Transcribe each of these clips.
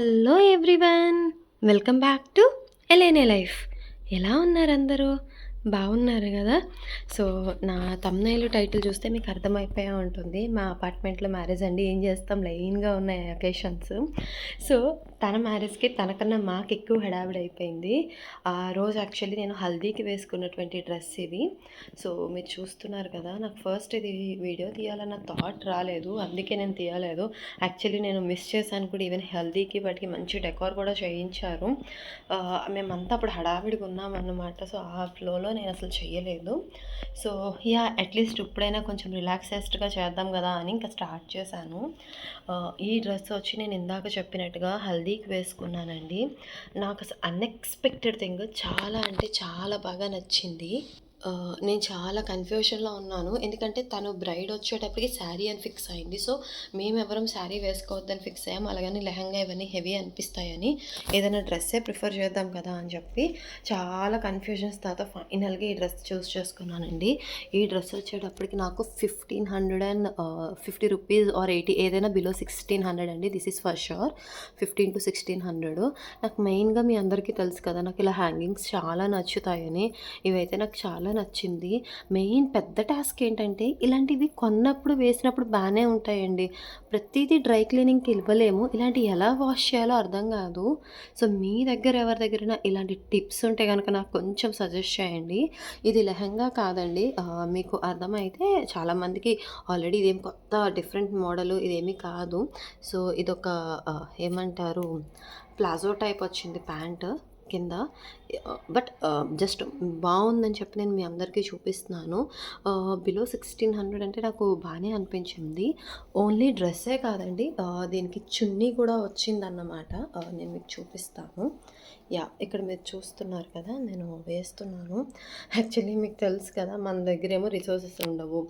Hello everyone welcome back to ఎలేనే life ఎలా ఉన్నారు అందరూ? బాగున్నారు కదా. సో నా తమ్నైలు టైటిల్ చూస్తే మీకు అర్థమైపోయా ఉంటుంది. మా అపార్ట్మెంట్లో మ్యారేజ్ అండి. ఏం చేస్తాం? లైన్గా ఉన్నాయి అకేషన్స్. సో తన మ్యారేజ్కి తనకన్నా మాకు ఎక్కువ హడావిడి అయిపోయింది ఆ రోజు యాక్చువల్లీ నేను హల్దీకి వేసుకున్నటువంటి డ్రెస్ ఇది. సో మీరు చూస్తున్నారు కదా నాకు ఫస్ట్ ఇది వీడియో తీయాలన్న థాట్ రాలేదు. అందుకే నేను తీయలేదు. యాక్చువల్లీ నేను మిస్ చేశాను కూడా. ఈవెన్ హెల్దీకి వాటికి మంచి డెకోర్ కూడా చేయించారు. మేమంతా అప్పుడు హడావిడిగా ఉన్నామన్నమాట. సో ఆ ఫ్లోలో నేను అసలు చేయలేదు సో యా అట్లీస్ట్ ఇప్పుడైనా కొంచెం రిలాక్సెస్డ్గా చేద్దాం కదా అని ఇంకా స్టార్ట్ చేశాను. ఈ డ్రెస్ వచ్చి నేను ఇందాక చెప్పినట్టుగా హల్దీకి వేసుకున్నానండి. నాకు అసలు అన్ఎక్స్పెక్టెడ్ థింగ్ చాలా అంటే చాలా బాగా నచ్చింది. నేను చాలా కన్ఫ్యూషన్లో ఉన్నాను. ఎందుకంటే తను బ్రైడ్ వచ్చేటప్పటికి శారీ అని ఫిక్స్ అయింది. సో మేము ఎవరం శారీ వేసుకోవద్దని ఫిక్స్ అయ్యాం. అలాగని లెహంగా ఇవన్నీ హెవీ అనిపిస్తాయని ఏదైనా డ్రెస్సే ప్రిఫర్ చేద్దాం కదా అని చెప్పి చాలా కన్ఫ్యూజన్స్ తర్వాత ఫైనల్గా ఈ డ్రెస్ చూస్ చేసుకున్నానండి. ఈ డ్రెస్ వచ్చేటప్పటికి నాకు fifteen hundred and fifty rupees or eighty ఏదైనా బిలో సిక్స్టీన్ హండ్రెడ్ అండి. This is for sure fifteen to sixteen hundred. నాకు మెయిన్గా మీ అందరికీ తెలుసు కదా నాకు ఇలా హ్యాంగింగ్స్ చాలా నచ్చుతాయని. ఇవైతే నాకు చాలా నచ్చింది. మెయిన్ పెద్ద టాస్క్ ఏంటంటే ఇలాంటివి కొన్నప్పుడు వేసినప్పుడు బాగానే ఉంటాయండి. ప్రతిదీ డ్రై క్లీనింగ్కి ఇవ్వలేము. ఇలాంటి ఎలా వాష్ చేయాలో అర్థం కాదు. సో మీ దగ్గర ఎవరి దగ్గరైనా ఇలాంటి టిప్స్ ఉంటే కనుక నాకు కొంచెం సజెస్ట్ చేయండి. ఇది లెహంగా కాదండి. మీకు అర్థమైతే చాలామందికి ఆల్రెడీ ఇదేం కొత్త డిఫరెంట్ మోడల్ ఇదేమీ కాదు. సో ఇదొక ఏమంటారు ప్లాజో టైప్ వచ్చింది ప్యాంట్. కింద. బట్ జస్ట్ బాగుందని చెప్పి నేను మీ అందరికీ చూపిస్తున్నాను. బిలో సిక్స్టీన్ హండ్రెడ్ అంటే నాకు బాగానే అనిపించింది. ఓన్లీ డ్రెస్సే కాదండి దీనికి చున్నీ కూడా వచ్చిందన్నమాట. అన్నమాట నేను మీకు చూపిస్తాను. యా ఇక్కడ మీరు చూస్తున్నారు కదా నేను వేస్తున్నాను. యాక్చువల్లీ మీకు తెలుసు కదా మన దగ్గర ఏమో రిసోర్సెస్ ఉండవు.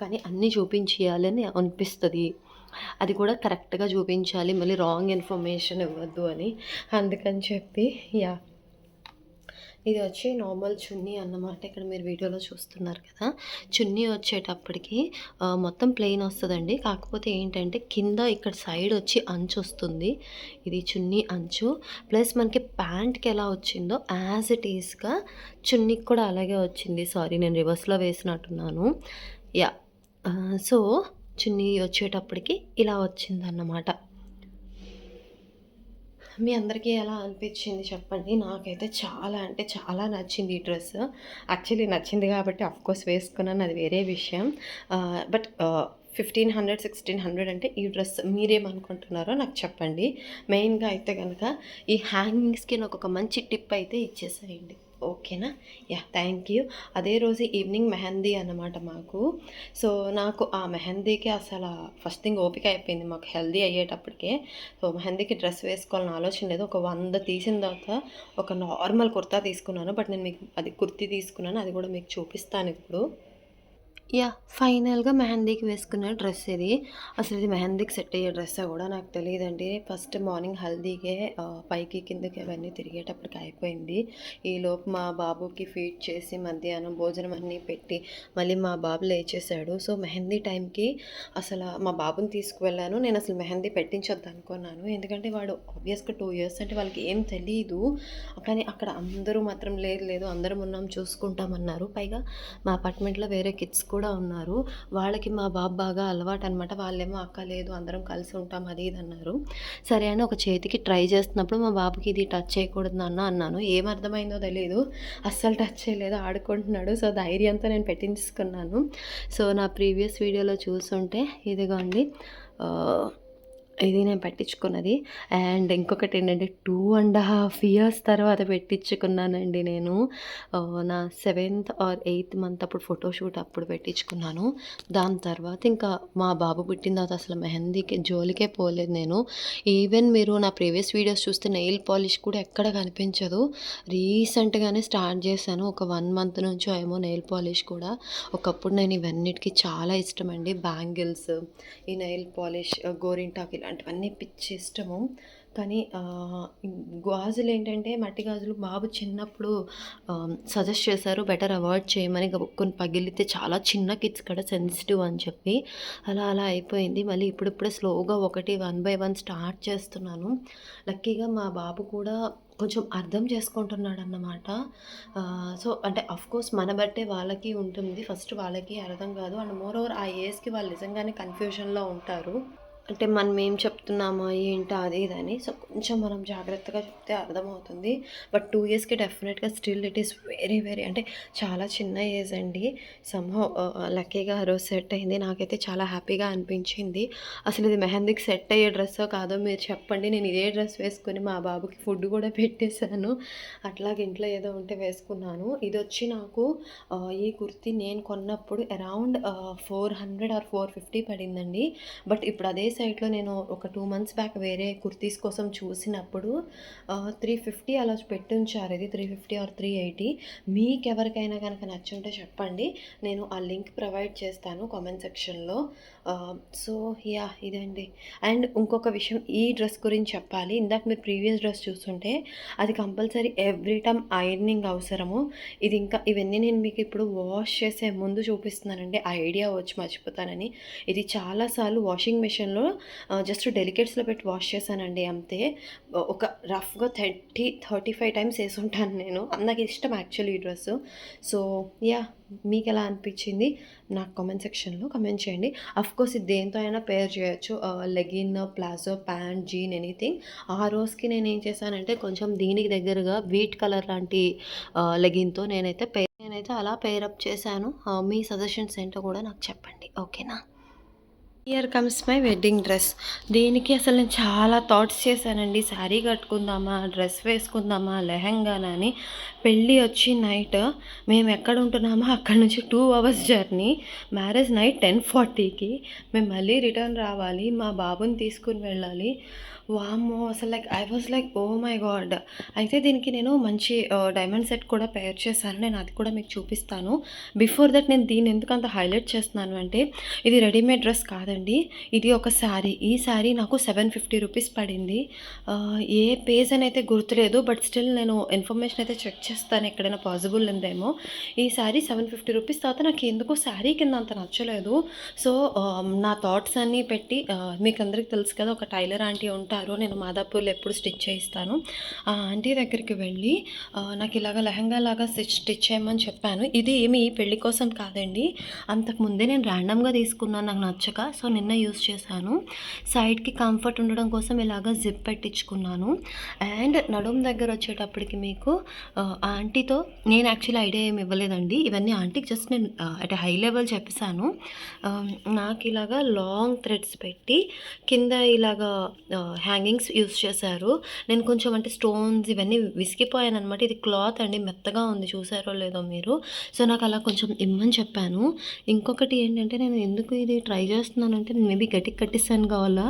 కానీ అన్నీ చూపించేయాలని అనిపిస్తుంది. అది కూడా కరెక్ట్గా చూపించాలి మళ్ళీ రాంగ్ ఇన్ఫర్మేషన్ ఇవ్వద్దు అని. అందుకని చెప్పి యా. ఇది వచ్చి నార్మల్ చున్నీ అన్నమాట. ఇక్కడ మీరు వీడియోలో చూస్తున్నారు కదా. చున్నీ వచ్చేటప్పటికి మొత్తం ప్లెయిన్ వస్తుందండి. కాకపోతే ఏంటంటే కింద ఇక్కడ సైడ్ వచ్చి అంచు వస్తుంది. ఇది చున్నీ అంచు. ప్లస్ మనకి ప్యాంట్కి ఎలా వచ్చిందో యాజ్ ఇట్ ఈస్గా చున్నీకి కూడా అలాగే వచ్చింది. సారీ నేను రివర్స్లో వేసినట్టున్నాను. యా సో చున్నీ వచ్చేటప్పటికి ఇలా వచ్చిందన్నమాట. మీ అందరికీ ఎలా అనిపించింది చెప్పండి? నాకైతే చాలా అంటే చాలా నచ్చింది ఈ డ్రెస్. యాక్చువల్లీ నచ్చింది కాబట్టి కోర్స్ వేసుకున్నాను. అది వేరే విషయం. But fifteen hundred sixteen hundred అంటే ఈ డ్రెస్ మీరేమనుకుంటున్నారో నాకు చెప్పండి. మెయిన్గా అయితే కనుక ఈ హ్యాంగింగ్స్కి నాకు ఒక మంచి టిప్ అయితే ఇచ్చేసేయండి. ఓకేనా? యా థ్యాంక్ యూ అదే రోజు ఈవినింగ్ మెహందీ అన్నమాట మాకు. సో నాకు ఆ మెహందీకి అసలు ఫస్ట్ థింగ్ ఓపిక అయిపోయింది మాకు హెల్దీ అయ్యేటప్పటికే. సో మెహందీకి డ్రెస్ వేసుకోవాలని ఆలోచన లేదు. ఒక వంద తీసిన తర్వాత ఒక నార్మల్ కుర్తా తీసుకున్నాను. బట్ నేను మీకు అది కుర్తీ తీసుకున్నాను. అది కూడా మీకు చూపిస్తాను ఇప్పుడు. యా ఫైనల్గా మెహందీకి వేసుకున్న డ్రెస్ ఇది. అసలు ఇది మెహందీకి సెట్ అయ్యే డ్రెస్ కూడా నాకు తెలియదండి. ఫస్ట్ మార్నింగ్ హల్దీకే పైకి కిందకి అవన్నీ తిరిగేటప్పటికి అయిపోయింది. ఈ లోపు మా బాబుకి ఫీడ్ చేసి మధ్యాహ్నం భోజనం అన్నీ పెట్టి మళ్ళీ మా బాబు లేచేసాడు సో మెహందీ టైంకి అసలు మా బాబుని తీసుకువెళ్ళాను. నేను అసలు మెహందీ పెట్టించొద్దు అనుకున్నాను. ఎందుకంటే వాడు ఆబ్వియస్గా టూ ఇయర్స్ అంటే వాళ్ళకి ఏం తెలియదు కానీ అక్కడ అందరూ మాత్రం లేదు లేదు అందరం ఉన్నాం చూసుకుంటామన్నారు. పైగా మా అపార్ట్మెంట్లో వేరే కిడ్స్ కూడా కూడా ఉన్నారు. వాళ్ళకి మా బాబు బాగా అలవాటు అనమాట వాళ్ళేమో అక్క లేదు అందరం కలిసి ఉంటాం. అది ఇది అన్నారు. సరే అని ఒక చేతికి ట్రై చేస్తున్నప్పుడు మా బాబుకి ఇది టచ్ చేయకూడదు నాన్న అన్నాను. ఏం అర్థమైందో తెలియదు అస్సలు టచ్ చేయలేదు. ఆడుకుంటున్నాడు. సో ధైర్యంతో నేను పెట్టించుకున్నాను. సో నా ప్రీవియస్ వీడియోలో చూసుంటే ఇదిగోండి. ఇది నేను పెట్టించుకున్నది. అండ్ ఇంకొకటి ఏంటంటే టూ అండ్ హాఫ్ ఇయర్స్ తర్వాత పెట్టించుకున్నానండి నేను. నా సెవెంత్ ఆర్ ఎయిత్ మంత్ అప్పుడు ఫోటోషూట్ అప్పుడు పెట్టించుకున్నాను. దాని తర్వాత ఇంకా మా బాబు పుట్టిన తర్వాత అసలు మెహందీకి జోలికే పోలేదు నేను. ఈవెన్ మీరు నా ప్రీవియస్ వీడియోస్ చూస్తే నెయిల్ పాలిష్ కూడా ఎక్కడ కనిపించదు. రీసెంట్గానే స్టార్ట్ చేశాను. ఒక వన్ మంత్ నుంచి ఏమో నెయిల్ పాలిష్ కూడా. ఒకప్పుడు నేను ఇవన్నిటికీ చాలా ఇష్టం అండి బ్యాంగిల్స్ ఈ నెయిల్ పాలిష్ గోరింటాకి ఇలాంటివన్నీ పిచ్చి ఇష్టము. కానీ గాజులు ఏంటంటే మట్టి గాజులు బాబు చిన్నప్పుడు సజెస్ట్ చేశారు బెటర్ అవాయిడ్ చేయమని కొన్ని పగిలితే చాలా చిన్న కిడ్స్ కూడా సెన్సిటివ్ అని చెప్పి. అలా అలా అయిపోయింది. మళ్ళీ ఇప్పుడిప్పుడే స్లోగా ఒకటి వన్ బై వన్ స్టార్ట్ చేస్తున్నాను. లక్కీగా మా బాబు కూడా కొంచెం అర్థం చేసుకుంటున్నాడు అన్నమాట సో అంటే కోర్స్ మన బట్టే వాళ్ళకి ఉంటుంది. ఫస్ట్ వాళ్ళకి అర్థం కాదు. అండ్ మోర్ ఓవర్ ఆ ఏజ్‌కి వాళ్ళు నిజంగానే కన్‌ఫ్యూజన్‌లో ఉంటారు. అంటే మనం ఏం చెప్తున్నామా ఏంటా అది ఇది అని. సో కొంచెం మనం జాగ్రత్తగా చెప్తే అర్థమవుతుంది. బట్ టూ ఇయర్స్‌కి డెఫినెట్గా still it is very very అంటే చాలా చిన్న ఏజ్ అండి. సమ్‌హౌ లక్కీగా ఆ రోజు సెట్ అయింది. నాకైతే చాలా హ్యాపీగా అనిపించింది. అసలు ఇది మెహందీకి సెట్ అయ్యే డ్రెస్ కాదో మీరు చెప్పండి. నేను ఇదే డ్రెస్ వేసుకొని మా బాబుకి ఫుడ్ కూడా పెట్టేసాను. అట్లాగే ఇంట్లో ఏదో ఉంటే వేసుకున్నాను. ఇది వచ్చి నాకు ఈ కుర్తీ నేను కొన్నప్పుడు అరౌండ్ ఫోర్ హండ్రెడ్ ఆర్ 450 పడిందండి. బట్ ఇప్పుడు అదే సైట్‌లో నేను ఒక టూ మంత్స్ బ్యాక్ వేరే కుర్తీస్ కోసం చూసినప్పుడు త్రీ ఫిఫ్టీ అలా పెట్టుంచారు ఇది 350 ఆర్ త్రీ ఎయిటీ మీకు ఎవరికైనా కనుక నచ్చుంటే చెప్పండి. నేను ఆ లింక్ ప్రొవైడ్ చేస్తాను కామెంట్ సెక్షన్‌లో. సో యా ఇదండి. అండ్ ఇంకొక విషయం ఈ డ్రెస్ గురించి చెప్పాలి. ఇందాక మీరు ప్రీవియస్ డ్రెస్ చూస్తుంటే అది కంపల్సరీ ఎవ్రీ టైమ్ ఐరనింగ్ అవసరము. ఇది ఇంకా ఇవన్నీ నేను మీకు ఇప్పుడు వాష్ చేసే ముందు చూపిస్తున్నానండి. ఆ ఐడియా వచ్చి మర్చిపోతానని. ఇది చాలాసార్లు వాషింగ్ మిషన్లో జస్ట్ డెలికేట్స్‌లో పెట్టి వాష్ చేశానండి అంతే. ఒక రఫ్‌గా 30, 35 టైమ్స్ వేసుంటాను నేను. నాకు ఇష్టం యాక్చువల్లీ ఈ డ్రెస్సు. సో యా మీకు ఎలా అనిపించింది? నాకు కామెంట్ సెక్షన్‌లో కామెంట్ చేయండి. అఫ్‌కోర్స్ ఇది దేనితో అయినా పేర్ చేయొచ్చు. Legging, palazzo, pant, jean anything. ఆ రోజుకి నేను ఏం చేశానంటే కొంచెం దీనికి దగ్గరగా వీట్ కలర్ లాంటి లెగిన్‌తో నేనైతే పే నేనైతే అలా పేరప్ అప్ చేశాను. మీ సజెషన్స్ ఏంటో కూడా నాకు చెప్పండి. ఓకేనా? Year comes my wedding dress. దీనికి అసలు నేను చాలా థాట్స్ చేశానండి. శారీ కట్టుకుందామా? డ్రెస్ వేసుకుందామా? లెహంగానా అని. పెళ్ళి వచ్చి నైట్ మేము ఎక్కడ ఉంటున్నామో అక్కడి నుంచి two hours journey. Marriage night 10:40కి మేము మళ్ళీ రిటర్న్ రావాలి. మా బాబుని తీసుకుని వెళ్ళాలి. వామో అసలు like I was like oh my god! అయితే దీనికి నేను మంచి డైమండ్ సెట్ కూడా పేర్ చేశాను. నేను అది కూడా మీకు చూపిస్తాను. బిఫోర్ దట్ నేను దీన్ని ఎందుకు అంత హైలైట్ చేస్తున్నాను అంటే ఇది రెడీమేడ్ డ్రెస్ కాదండి. ఇది ఒక శారీ. ఈ శారీ నాకు 750 రూపీస్ పడింది. ఏ పేజ్ అని అయితే గుర్తులేదు. బట్ స్టిల్ నేను ఇన్ఫర్మేషన్ అయితే చెక్ చేస్తాను ఎక్కడైనా పాసిబుల్ ఉందేమో. ఈ శారీ 750 రూపీస్ తర్వాత నాకు ఎందుకో శారీ కింద అంత నచ్చలేదు. సో నా థాట్స్ అన్నీ పెట్టి మీకు అందరికి తెలుసు కదా ఒక టైలర్ ఆంటీ ఉంటారు. నేను మాదాపూర్‌లో ఎప్పుడు స్టిచ్ చేయిస్తాను. ఆ ఆంటీ దగ్గరికి వెళ్ళి నాకు ఇలాగ లెహంగా లాగా స్టిచ్ స్టిచ్ చేయమని చెప్పాను. ఇది ఏమి పెళ్ళి కోసం కాదండి. అంతకుముందే నేను ర్యాండమ్‌గా తీసుకున్నాను నాకు నచ్చక. సో నిన్న యూజ్ చేశాను. సైడ్‌కి కంఫర్ట్ ఉండడం కోసం ఇలాగ జిప్ పెట్టించుకున్నాను. అండ్ నడుము దగ్గర వచ్చేటప్పటికి మీకు ఆంటీతో నేను యాక్చువల్లీ ఐడియా ఏమి ఇవ్వలేదండి. ఇవన్నీ ఆంటీకి జస్ట్ నేను అట్ హై లెవెల్ చెప్పేసాను. నాకు ఇలాగా లాంగ్ థ్రెడ్స్ పెట్టి కింద ఇలాగా హ్యాంగింగ్స్ యూజ్ చేశారు. నేను కొంచెం అంటే స్టోన్స్ ఇవన్నీ విసిగిపోయాననమాట. ఇది క్లాత్ అండి మెత్తగా ఉంది చూసారో లేదో మీరు. సో నాకు అలా కొంచెం ఇమ్మని చెప్పాను. ఇంకొకటి ఏంటంటే నేను ఎందుకు ఇది ట్రై చేస్తున్నానంటే మేబీ గట్టిగా కట్టిస్తాను కావాలా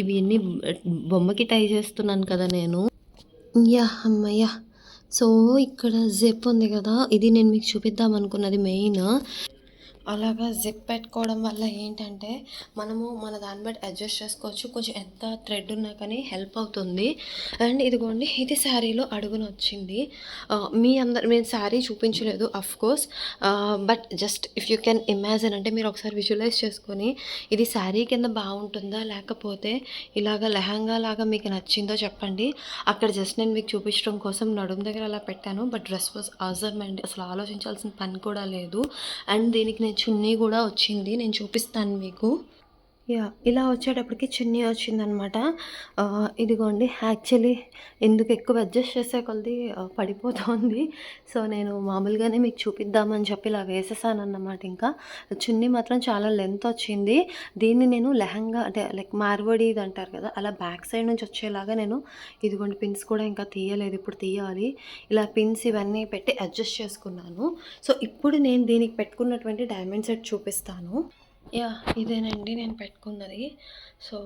ఇవి ఎన్ని బొమ్మకి టై చేస్తున్నాను కదా నేను. యా హమ్మయ్య! సో ఇక్కడ జిప్ ఉంది కదా! ఇది నేను మీకు చూపిద్దాం అనుకున్నది మెయిన్. అలాగా జిప్ పెట్టుకోవడం వల్ల ఏంటంటే మనము మన దాన్ని బట్టి అడ్జస్ట్ చేసుకోవచ్చు. కొంచెం ఎంత థ్రెడ్ ఉన్నా కానీ హెల్ప్ అవుతుంది. అండ్ ఇదిగోండి ఇది శారీలో అడుగున వచ్చింది. మీ అందరు నేను శారీ చూపించలేదు of course. Course but just if you can imagine అంటే మీరు ఒకసారి విజువలైజ్ చేసుకొని ఇది శారీ కింద బాగుంటుందా? లేకపోతే ఇలాగ లెహంగా లాగా మీకు నచ్చిందో చెప్పండి. అక్కడ జస్ట్ నేను మీకు చూపించడం కోసం నడుము దగ్గర అలా పెట్టాను. బట్ డ్రెస్ వాస్ ఆసమ్ అండి. అసలు ఆలోచించాల్సిన పని కూడా లేదు. అండ్ దీనికి నేను చున్నీ కూడా వచ్చింది. నేను చూపిస్తాను మీకు. యా ఇలా వచ్చేటప్పటికి చిన్ని వచ్చిందనమాట. ఇదిగోండి యాక్చువల్లీ ఎందుకు ఎక్కువ అడ్జస్ట్ చేసే కొలది పడిపోతుంది పడిపోతోంది. సో నేను మామూలుగానే మీకు చూపిద్దామని చెప్పి ఇలా వేసేసానన్నమాట ఇంకా. చున్నీ మాత్రం చాలా లెంత్ వచ్చింది. దీన్ని నేను లెహంగా అంటే లైక్ ఇది అంటారు కదా! అలా బ్యాక్ సైడ్ నుంచి వచ్చేలాగా నేను ఇదిగోండి పిన్స్ కూడా ఇంకా తీయలేదు. ఇప్పుడు తీయాలి. ఇలా పిన్స్ ఇవన్నీ పెట్టి అడ్జస్ట్ చేసుకున్నాను. సో ఇప్పుడు నేను దీనికి పెట్టుకున్నటువంటి డైమండ్ సెట్ చూపిస్తాను. యా ఇదేనండి నేను పెట్టుకున్నది. సో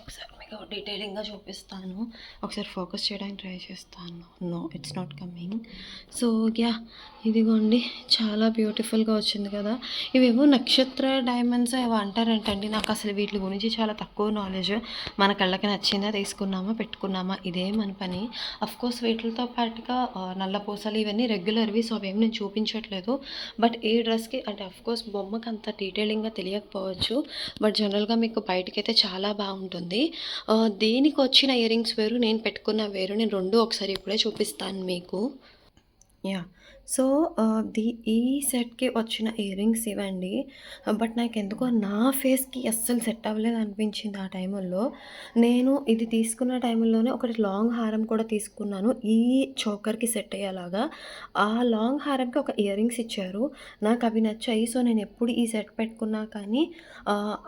ఒకసారి మీకు డీటెయిలింగ్గా చూపిస్తాను. ఒకసారి ఫోకస్ చేయడానికి ట్రై చేస్తాను. No it's not coming so yeah ఇదిగోండి. చాలా బ్యూటిఫుల్గా వచ్చింది కదా. ఇవేవో నక్షత్ర డైమండ్స్ ఏవో అంటారంటండి. నాకు అసలు వీటి గురించి చాలా తక్కువ నాలెడ్జ్ మన కళ్ళకి నచ్చిందా తీసుకున్నామా పెట్టుకున్నామా? ఇదే మన పని. కోర్స్ వీటితో పాటుగా నల్ల పూసలు ఇవన్నీ రెగ్యులర్వి సో అవేమి నేను చూపించట్లేదు. బట్ ఏ డ్రెస్కి అంటే కోర్స్ బొమ్మకి అంత డీటెయిలింగ్గా తెలియకపోవచ్చు. బట్ జనరల్గా మీకు బయటకైతే చాలా బాగుంటుంది. దీనికి వచ్చిన ఇయర్ రింగ్స్ వేరు? నేను పెట్టుకున్న వేరు. నేను రెండు ఒకసారి ఇప్పుడే చూపిస్తాను మీకు. యా. సో ది ఈ సెట్‌కి వచ్చిన ఇయర్ రింగ్స్ బట్ బట్ నాకెందుకో నా ఫేస్‌కి అస్సలు సెట్ అవ్వలేదు అనిపించింది ఆ టైంలో నేను ఇది తీసుకున్న టైంలోనే ఒకటి లాంగ్ హారం కూడా తీసుకున్నాను. ఈ చోకర్‌కి సెట్ అయ్యేలాగా. ఆ లాంగ్ హారంకి ఒక ఇయర్ రింగ్స్ ఇచ్చారు. అవి నచ్చాయి. సో, నేను ఎప్పుడు ఈ సెట్ పెట్టుకున్నా కానీ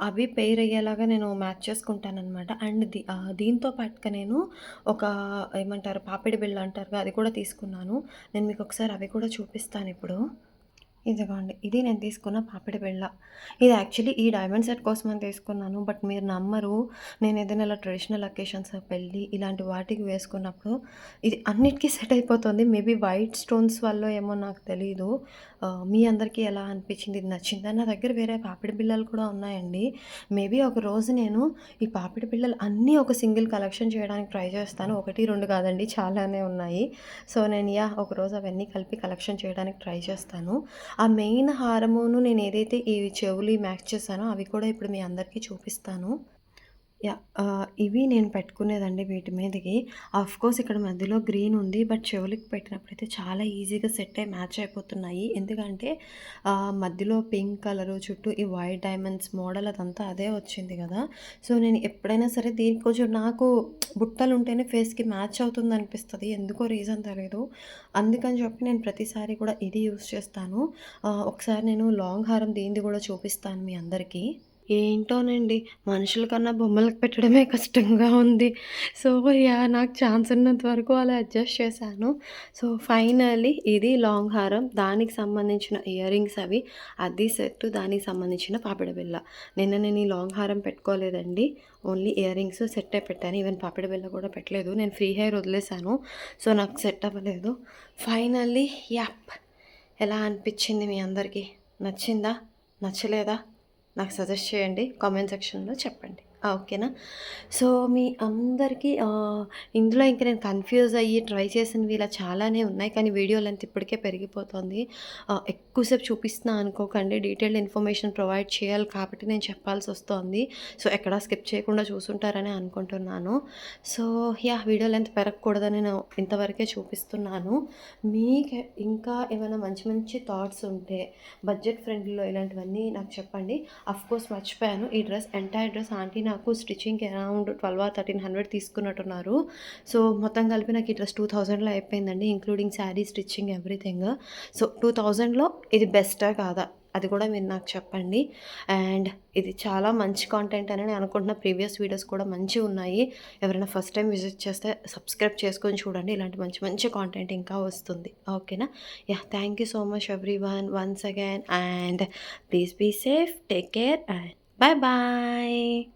అవి పెయిర్ అయ్యేలాగా నేను మ్యాచ్ చేసుకుంటానమాట అండ్ ది దీంతో పాటుగా నేను ఒక ఏమంటారు పాపిడి బిళ్ళ అంటారుగా అది కూడా తీసుకున్నాను. నేను మీకు ఒకసారి అవి కూడా చూపిస్తాను ఇప్పుడు. ఇదిగోండి. ఇది నేను తీసుకున్న పాపిడి బిళ్ళ. ఇది యాక్చువల్లీ ఈ డైమండ్ సెట్ కోసం అని తీసుకున్నాను. బట్ మీరు నమ్మరు. నేను ఏదైనా ఇలా ట్రెడిషనల్ అకేషన్స్ పెళ్ళి ఇలాంటి వాటికి వేసుకున్నప్పుడు ఇది అన్నిటికీ సెట్ అయిపోతుంది. మేబీ వైట్ స్టోన్స్ వల్ల ఏమో నాకు తెలీదు. మీ అందరికీ ఎలా అనిపించింది? ఇది నచ్చిందా? నా దగ్గర వేరే పాపిడి బిళ్ళలు కూడా ఉన్నాయండి. మేబీ ఒక రోజు నేను ఈ పాపిడి బిళ్ళలు అన్నీ ఒక సింగిల్ కలెక్షన్ చేయడానికి ట్రై చేస్తాను. 1, 2 కాదండి చాలానే ఉన్నాయి. సో, నేను యాహ్! ఒకరోజు అవన్నీ కలిపి కలెక్షన్ చేయడానికి ట్రై చేస్తాను. ఆ మెయిన్ హారమును నేను ఏదైతే ఈ చెవులు మ్యాచ్ చేశానో అవి కూడా ఇప్పుడు మీ అందరికీ చూపిస్తాను. యా uh, ఇవి నేను పెట్టుకునేదండి వీటి మీదకి. ఆఫ్‌కోర్స్ ఇక్కడ మధ్యలో గ్రీన్ ఉంది. బట్ చెవులకి పెట్టినప్పుడైతే చాలా ఈజీగా సెట్ అయ్యి మ్యాచ్ అయిపోతున్నాయి. ఎందుకంటే మధ్యలో పింక్ కలరు చుట్టూ ఈ వైట్ డైమండ్స్ మోడల్ అదంతా అదే వచ్చింది కదా! సో, నేను ఎప్పుడైనా సరే దీనికి కొంచెం నాకు బుట్టలు ఉంటేనే ఫేస్‌కి మ్యాచ్ అవుతుంది అనిపిస్తుంది ఎందుకో రీజన్ తెలియదు అందుకని చెప్పి నేను ప్రతిసారి కూడా ఇది యూస్ చేస్తాను. ఒకసారి నేను లాంగ్ హారం దీనిది కూడా చూపిస్తాను మీ అందరికీ. ఏంటోనండి మనుషుల కన్నా బొమ్మలకు పెట్టడమే కష్టంగా ఉంది. సో, యా నాకు ఛాన్స్ ఉన్నంత వరకు అలా అడ్జస్ట్ చేశాను. సో, ఫైనల్లీ ఇది లాంగ్ హారం. దానికి సంబంధించిన ఇయర్ రింగ్స్ అవి. అది సెట్ దానికి సంబంధించిన పాపిడ బిల్ల నిన్న నేను ఈ లాంగ్ హారం పెట్టుకోలేదండి. ఓన్లీ ఇయర్ రింగ్స్ సెట్టే పెట్టాను. ఈవెన్ పాపిడి బిల్ల కూడా పెట్టలేదు. నేను ఫ్రీ హెయిర్ వదిలేసాను. సో, నాకు సెట్ అవ్వలేదు. Finally yup! ఎలా అనిపించింది మీ అందరికీ? నచ్చిందా? నచ్చలేదా? నాకు సజెస్ట్ చేయండి. కామెంట్ సెక్షన్‌లో చెప్పండి. ఓకేనా? సో, మీ అందరికీ ఇందులో ఇంకా నేను కన్‌ఫ్యూజ్ అయ్యి ట్రై చేసినవి ఇలా చాలానే ఉన్నాయి. కానీ వీడియో లెంత్ ఇప్పటికే పెరిగిపోతుంది. ఎక్కువసేపు చూపిస్తున్నా అనుకోకండి. డీటెయిల్డ్ ఇన్ఫర్మేషన్ ప్రొవైడ్ చేయాలి కాబట్టి నేను చెప్పాల్సి వస్తుంది సో, ఎక్కడా స్కిప్ చేయకుండా చూసుంటారని అనుకుంటున్నాను. సో, యా వీడియో లెంత్ పెరగకూడదని నేను ఇంతవరకే చూపిస్తున్నాను. మీకు ఇంకా ఏమైనా మంచి మంచి థాట్స్ ఉంటే బడ్జెట్ ఫ్రెండ్లీలో ఇలాంటివన్నీ నాకు చెప్పండి. ఆఫ్‌కోర్స్ మర్చిపోయాను. ఈ డ్రెస్ ఎంటైర్ డ్రెస్ ఆంటీ నా నాకు స్టిచ్చింగ్‌కి అరౌండ్ 12 ఆర్ 1300 తీసుకున్నట్టున్నారు. సో, మొత్తం కలిపి నాకు ఈ డ్రెస్ 2000లో అయిపోయిందండి. Including sari, stitching everything. So, 2000లో ఇది బెస్టా కాదా? అది కూడా మీరు నాకు చెప్పండి. అండ్ ఇది చాలా మంచి కాంటెంట్ అని నేను అనుకుంటున్న ప్రీవియస్ వీడియోస్ కూడా మంచివున్నాయి. ఎవరైనా ఫస్ట్ టైం విజిట్ చేస్తే సబ్స్క్రైబ్ చేసుకొని చూడండి. ఇలాంటి మంచి మంచి కాంటెంట్ ఇంకా వస్తుంది. ఓకేనా? Yeah thank you so much everyone once again and please be safe. Take care and bye bye.